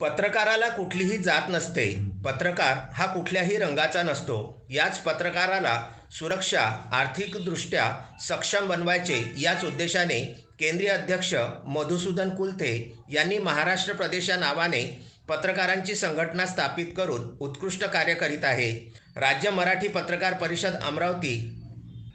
पत्रकाराला कुठलीही जात नसते. पत्रकार हा कुठल्याही रंगाचा नसतो. याच पत्रकाराला सुरक्षा आर्थिकदृष्ट्या सक्षम बनवायचे याच उद्देशाने केंद्रीय अध्यक्ष मधुसूदन कुलथे यांनी महाराष्ट्र प्रदेश या नावाने पत्रकारांची संघटना स्थापित करून उत्कृष्ट कार्य करीत आहे. राज्य मराठी पत्रकार परिषद अमरावती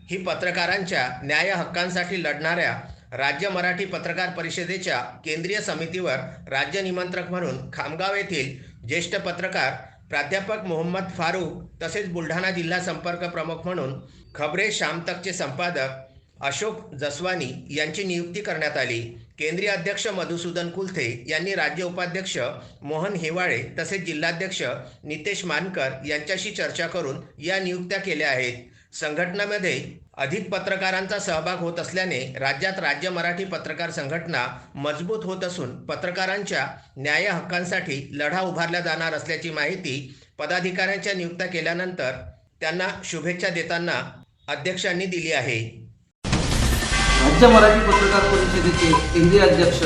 ही पत्रकारांच्या न्याय हक्कांसाठी लढणाऱ्या राज्य मराठी पत्रकार परिषदेच्या केंद्रीय समितीवर राज्य निमंत्रक म्हणून खामगाव येथील ज्येष्ठ पत्रकार प्राध्यापक मोहम्मद फारूक तसेच बुलढाणा जिल्हा संपर्क प्रमुख म्हणून खबरे शामतकचे संपादक अशोक जसवानी यांची नियुक्ती करण्यात आली. केंद्रीय अध्यक्ष मधुसूदन कुलथे यांनी राज्य उपाध्यक्ष मोहन हेवाळे तसेच जिल्हाध्यक्ष नितेश मानकर यांच्याशी चर्चा करून या नियुक्त्या केल्या आहेत. संघटनामध्ये अधिक पत्रकारांचा सहभाग होत असल्याने राज्यात राज्य मराठी पत्रकार संघटना मजबूत होत असून पत्रकारांच्या न्याय हक्कांसाठी लढा उभारला जाणार असल्याची माहिती पदाधिकाऱ्यांच्या नियुक्त्या केल्यानंतर त्यांना शुभेच्छा देताना अध्यक्षांनी दिली आहे. राज्य मराठी पत्रकार परिषदेचे केंद्रीय अध्यक्ष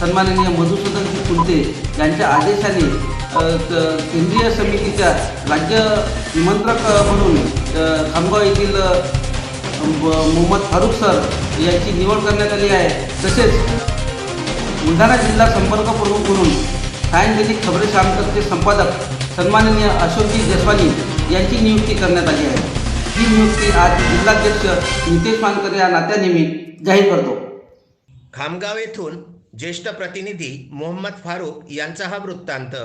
सन्माननीय मधुसूदन कुलते यांच्या आदेशाने केंद्रीय समितीच्या राज्य निमंत्रक म्हणून खामगाव येथील मोहम्मद फारूक सर यांची निवड करण्यात आली आहे. तसेच बुलढाणा जिल्हा संपर्क प्रमुख म्हणून सायंटिफिक खबरे शामतकचे संपादक सन्माननीय अशोकजी जसवानी यांची नियुक्ती करण्यात आली आहे. ही नियुक्ती आज जिल्हाध्यक्ष नितेश मानकर या नात्याने जाहीर करतो. खामगाव येथून ज्येष्ठ प्रतिनिधी मोहम्मद फारूक यांचा हा वृत्तांत.